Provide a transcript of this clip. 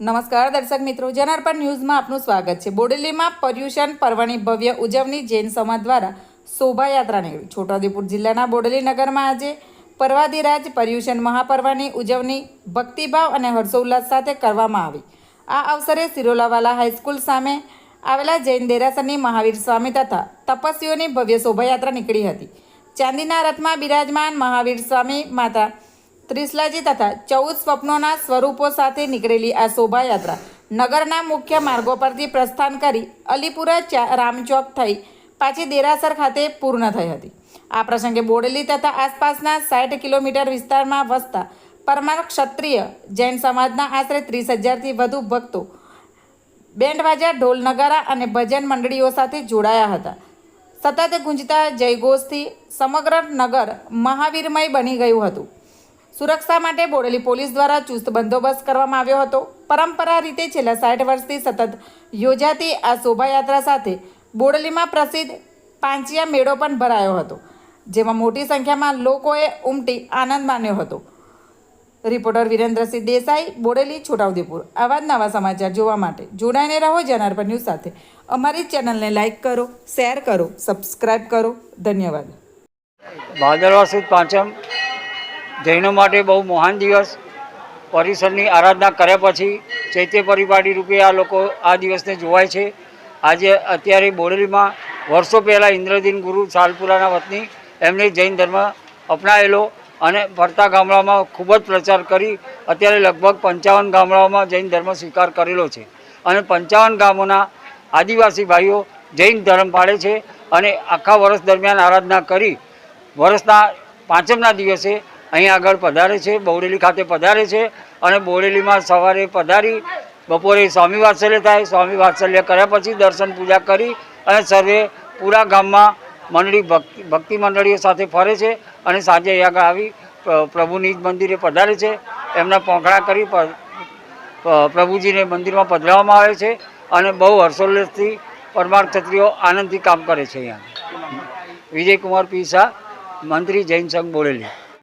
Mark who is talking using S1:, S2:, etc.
S1: નમસ્કાર દર્શક મિત્રો, જનાર્પણ ન્યૂઝમાં આપનું સ્વાગત છે. બોડેલીમાં પર્યુષણ પર્વની ભવ્ય ઉજવણી જૈન સમાજ દ્વારા શોભાયાત્રા નીકળી. છોટાઉદેપુર જિલ્લાના બોડેલી નગરમાં આજે પર્વાધિરાજ પર્યુષણ મહાપર્વની ઉજવણી ભક્તિભાવ અને હર્ષોલ્લાસ સાથે કરવામાં આવી. આ અવસરે સિરોલાવાલા હાઈસ્કૂલ સામે આવેલા જૈન દેરાસરની મહાવીર સ્વામી તથા તપસ્વીઓની ભવ્ય શોભાયાત્રા નીકળી હતી. ચાંદીના રથમાં બિરાજમાન મહાવીર સ્વામી માતા ત્રિશલાજી તથા ચૌદ સ્વપ્નોના સ્વરૂપો સાથે નીકળેલી આ શોભાયાત્રા નગરના મુખ્ય માર્ગો પરથી પ્રસ્થાન કરી અલીપુરા રામચોક થઈ પાછી દેરાસર ખાતે પૂર્ણ થઈ હતી. આ પ્રસંગે બોડેલી તથા આસપાસના સાઠ કિલોમીટર વિસ્તારમાં વસતા પરમાર ક્ષત્રિય જૈન સમાજના આશરે ત્રીસ હજારથી વધુ ભક્તો બેન્ડવાજા, ઢોલ નગારા અને ભજન મંડળીઓ સાથે જોડાયા હતા. સતત ગુંજતા જયઘોષથી સમગ્ર નગર મહાવીરમય બની ગયું હતું. સુરક્ષા માટે બોડેલી પોલીસ દ્વારા ચુસ્ત બંદોબસ્ત કરવામાં આવ્યો હતો. પરંપરા રીતે છેલ્લા સાઠ વર્ષથી સતત યોજાતી આ શોભાયાત્રા સાથે બોડેલીમાં પ્રસિદ્ધ પાંચિયા મેળો પણ ભરાયો હતો, જેમાં મોટી સંખ્યામાં લોકોએ ઉમટી આનંદ માન્યો હતો. રિપોર્ટર વિરેન્દ્રસિંહ દેસાઈ, બોડેલી, છોટાઉદેપુર. આવા જ નવા સમાચાર જોવા માટે જોડાઈને રહો જનાર્પણ ન્યૂઝ સાથે. અમારી ચેનલને લાઇક કરો, શેર કરો, સબસ્ક્રાઇબ કરો. ધન્યવાદ.
S2: ભાદરવા પાંચમ જૈનો માટે બહુ મહાન દિવસ. પરિસરની આરાધના કર્યા પછી ચૈત્ય પરિપાટી રૂપે આ લોકો આ દિવસને જોવાય છે. આજે અત્યારે બોડેલીમાં વર્ષો પહેલાં ઇન્દ્રદીન ગુરુ સાલપુરાના વતની એમને જૈન ધર્મ અપનાવેલો અને ફરતા ગામડામાં ખૂબ જ પ્રચાર કરી અત્યારે લગભગ પંચાવન ગામડાઓમાં જૈન ધર્મ સ્વીકાર કરેલો છે. અને પંચાવન ગામોના આદિવાસી ભાઈઓ જૈન ધર્મ પાળે છે અને આખા વર્ષ દરમિયાન આરાધના કરી. વર્ષના પાંચમના દિવસે અહીં આગળ પધારે છે, બોરેલી ખાતે પધારે છે અને બોરેલીમાં સવારે પધારી, બપોરે સ્વામી વાત્સલ્ય થાય, સ્વામી વાત્સલ્ય કર્યા પછી દર્શન પૂજા કરી અને સર્વે પૂરા ગામમાં મંડળી ભક્તિ ભક્તિ મંડળીઓ સાથે ફરે છે અને સાંજે આગળ આવી પ્રભુની પ્રભુની મંદિરે પધારે છે. એમના પોંખડા કરી પ્રભુજીને મંદિરમાં પધરાવવામાં આવે છે અને બહુ હર્ષોલ્લાસથી પરમાર ક્ષત્રિયો આનંદથી કામ કરે છે અહીંયા. વિજયકુમાર પીસા, મંત્રી જૈન સંઘ બોડેલી